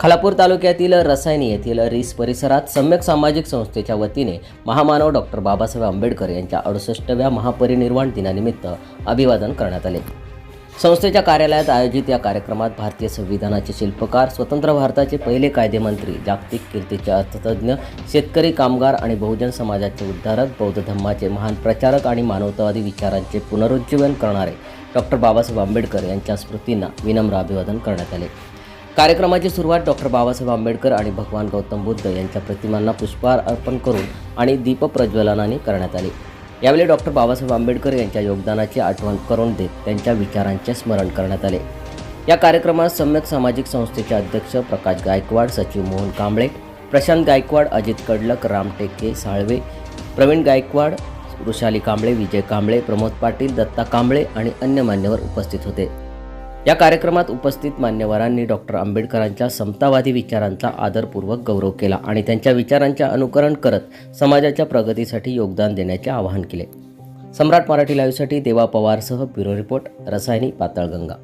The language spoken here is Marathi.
खालापूर तालुक्यातील रसायनी येथील रीस परिसरात सम्यक सामाजिक संस्थेच्या वतीने महामानव डॉक्टर बाबासाहेब आंबेडकर यांच्या अडुसष्टव्या महापरिनिर्वाण दिनानिमित्त अभिवादन करण्यात आले. संस्थेच्या कार्यालयात आयोजित या कार्यक्रमात भारतीय संविधानाचे शिल्पकार स्वतंत्र भारताचे पहिले कायदेमंत्री जागतिक कीर्तीचे अर्थतज्ञ शेतकरी कामगार आणि बहुजन समाजाचे उद्धारक बौद्ध धम्माचे महान प्रचारक आणि मानवतावादी विचारांचे पुनरुज्जीवन करणारे डॉक्टर बाबासाहेब आंबेडकर यांच्या स्मृतींना विनम्र अभिवादन करण्यात आले. कार्यक्रमाची सुरुवात डॉक्टर बाबासाहेब आंबेडकर आणि भगवान गौतम बुद्ध यांच्या प्रतिमांना पुष्पहार अर्पण करून आणि दीपप्रज्वलनाने करण्यात आली. यावेळी डॉक्टर बाबासाहेब आंबेडकर यांच्या योगदानाची आठवण करून देत त्यांच्या विचारांचे स्मरण करण्यात आले. या कार्यक्रमात सम्यक सामाजिक संस्थेचे अध्यक्ष प्रकाश गायकवाड सचिव मोहन कांबळे प्रशांत गायकवाड अजित कडलक राम टेके साळवे प्रवीण गायकवाड वृषाली कांबळे विजय कांबळे प्रमोद पाटील दत्ता कांबळे आणि अन्य मान्यवर उपस्थित होते. या कार्यक्रमात उपस्थित मान्यवरांनी डॉक्टर आंबेडकरांच्या समतावादी विचारांचा आदरपूर्वक गौरव केला आणि त्यांच्या विचारांचे अनुकरण करत समाजाच्या प्रगतीसाठी योगदान देण्याचे आवाहन केले. सम्राट मराठी लाईव्हसाठी देवा पवारसह ब्युरो रिपोर्ट रसायनी पाताळगंगा.